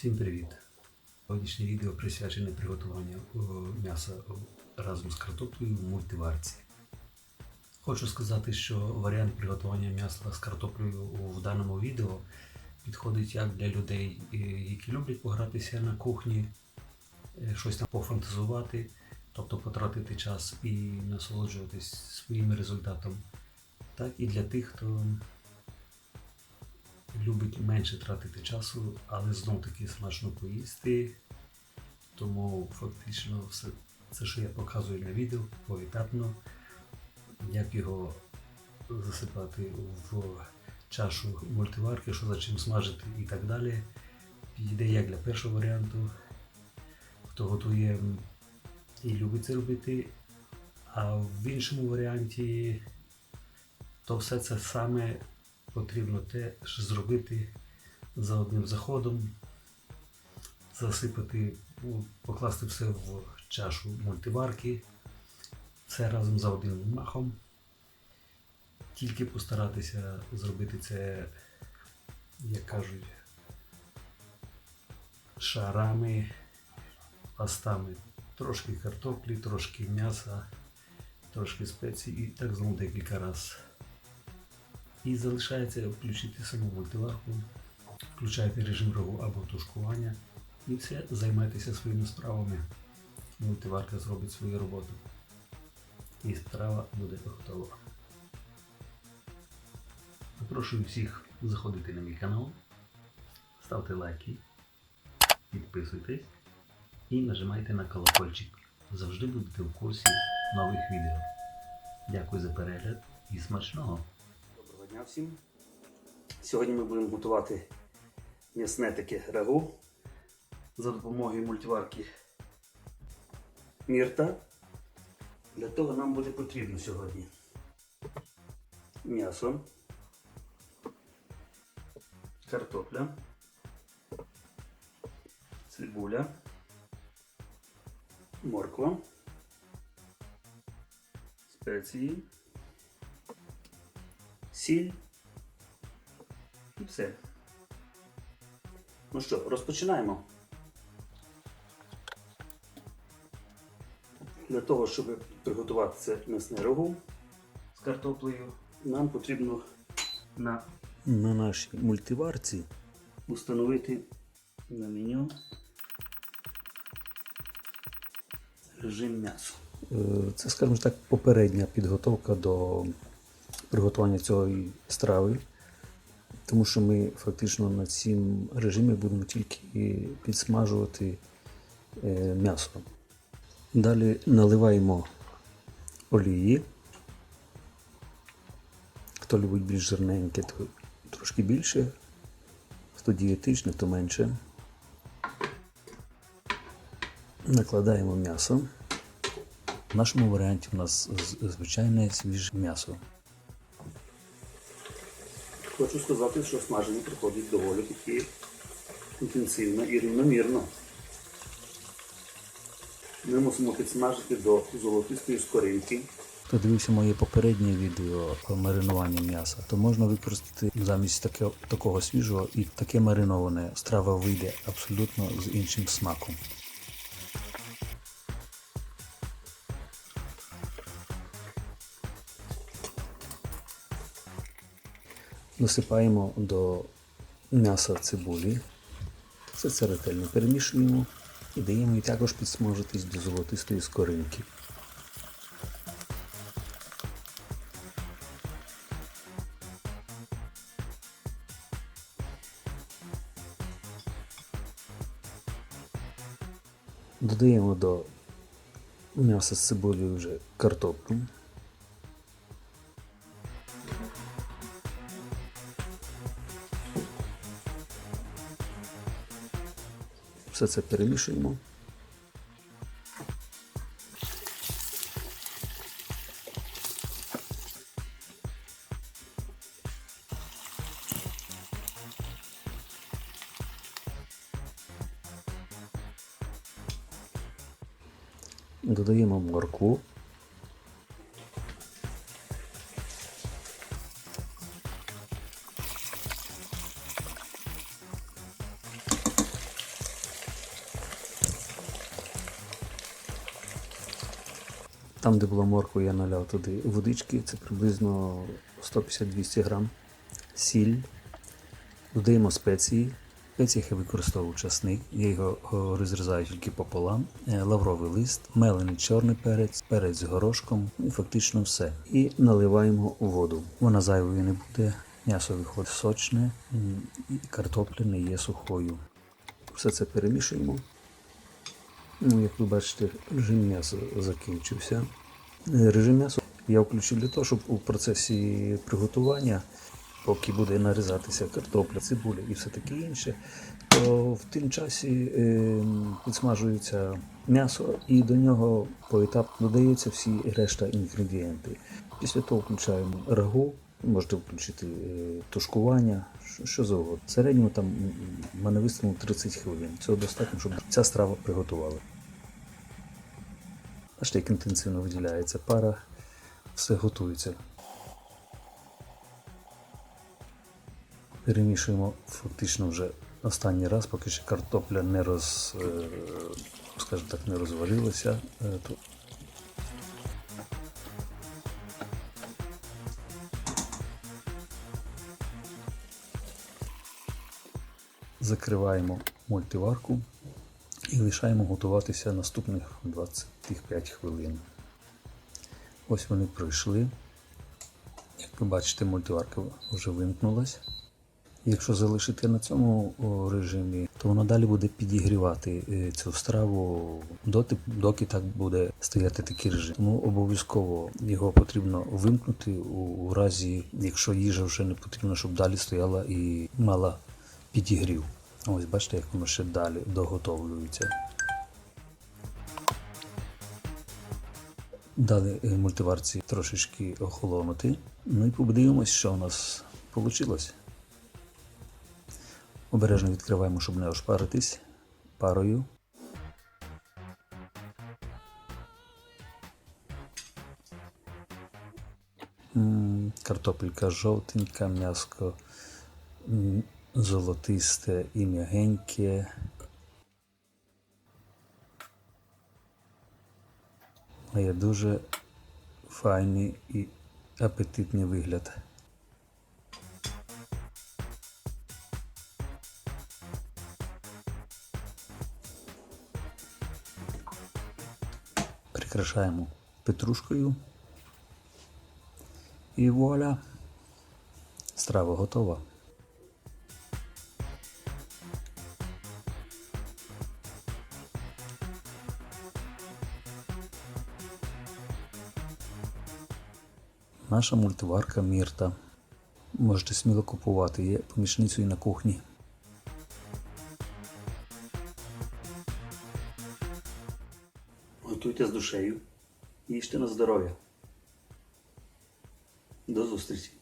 Всім привіт! Сьогоднішнє відео присвячене приготуванню е, м'яса разом з картоплею в мультиварці. Хочу сказати, що варіант приготування м'яса з картоплею в даному відео підходить як для людей, е, які люблять погратися на кухні, е, щось там пофантазувати, тобто потратити час і насолоджуватись своїм результатом, так і для тих, хто любить менше тратити часу, але знов таки смачно поїсти. Тому фактично все це, що я показую на відео, поетапно, як його засипати в чашу мультиварки, що за чим смажити і так далі. Підійде як для першого варіанту, хто готує і любить це робити. А в іншому варіанті то все це саме потрібно те, що зробити за одним заходом, засипати, покласти все в чашу мультиварки, все разом за одним махом. Тільки постаратися зробити це, як кажуть, шарами, пластами. Трошки картоплі, трошки м'яса, трошки спецій і так знову декілька разів. І залишається включити саму мультиварку, включаєте режим рогу або тушкування і все, займайтеся своїми справами. Мультиварка зробить свою роботу. І страва буде готова. Запрошую всіх заходити на мій канал, ставте лайки, підписуйтесь і нажимайте на колокольчик. Завжди будете в курсі нових відео. Дякую за перегляд і смачного! Дня всім. Сьогодні ми будемо готувати м'ясне таке рагу за допомогою мультиварки Мірта. Для того нам буде потрібно сьогодні м'ясо, картопля, цибуля, морква, спеції сіль і все. Ну що, розпочинаємо. Для того, щоб приготувати це м'ясне рагу з картоплею, нам потрібно на, на нашій мультиварці установити на меню режим м'яса. Е, Це, скажімо так, попередня підготовка до приготування цієї страви, тому що ми фактично на цім режимі будемо тільки підсмажувати е, м'ясо. Далі наливаємо олії. Хто любить більш жирненьке, то трошки більше, хто дієтичний, то менше. Накладаємо м'ясо. В нашому варіанті у нас звичайне свіже м'ясо. Хочу сказати, що смаження проходить доволі таки інтенсивно і рівномірно. Ми мусимо підсмажити до золотистої скоринки. Хто дивився моє попереднє відео про маринування м'яса, то можна використати замість таке, такого свіжого і таке мариноване страва вийде абсолютно з іншим смаком. Насипаємо до м'яса цибулі. Все це ретельно перемішуємо і даємо їй також підсмажитись до золотистої скоринки. Додаємо до м'яса з цибулею вже картоплю. Все це перемішуємо. Додаємо моркву. Там, де була морква, я наляв туди водички, це приблизно 150-200 грам. Сіль. Додаємо спеції. В спеціях я використовую часник, я його розрізаю тільки пополам, Е, лавровий лист, мелений чорний перець, перець з горошком і фактично все. І наливаємо воду. Вона зайвою не буде, м'ясо виходить сочне, і картопля не є сухою. Все це перемішуємо. Ну, як ви бачите, режим м'яса закінчився. Е, Режим м'яса я включив для того, щоб у процесі приготування, поки буде нарізатися картопля, цибуля і все таке інше, то в тим часі е, підсмажується м'ясо і до нього поетапно додаються всі решта інгредієнти. Після того включаємо рагу, можете включити е, тушкування, що, завгодно. В середньому там мене виставило 30 хвилин. Цього достатньо, щоб ця страва приготувала. Бачите, як інтенсивно виділяється пара, все готується. Перемішуємо фактично вже останній раз, поки ще картопля не роз, е, скажімо так, не розвалилася. Закриваємо мультиварку і лишаємо готуватися наступних 25 хвилин. Ось вони пройшли. Як ви бачите, мультиварка вже вимкнулась. Якщо залишити на цьому режимі, то воно далі буде підігрівати е, цю страву доти, доки так буде стояти такий режим. Тому обов'язково його потрібно вимкнути у, разі, якщо їжа вже не потрібно, щоб далі стояла і мала підігрів. Ось бачите, як воно ще далі доготовлюється. Дали е, мультиварці трошечки охолонути. Ну і подивимось, що у нас вийшло. Обережно відкриваємо, щоб не ошпаритись парою. Картопелька жовтенька, м'яско золотисте і м'ягеньке. Має дуже файний і апетитний вигляд. Прикрашаємо петрушкою. І вуаля! Страва готова. Наша мультиварка Мірта. Можете сміло купувати, є помічницею на кухні. Готуйте з душею. Їжте на здоров'я. До зустрічі!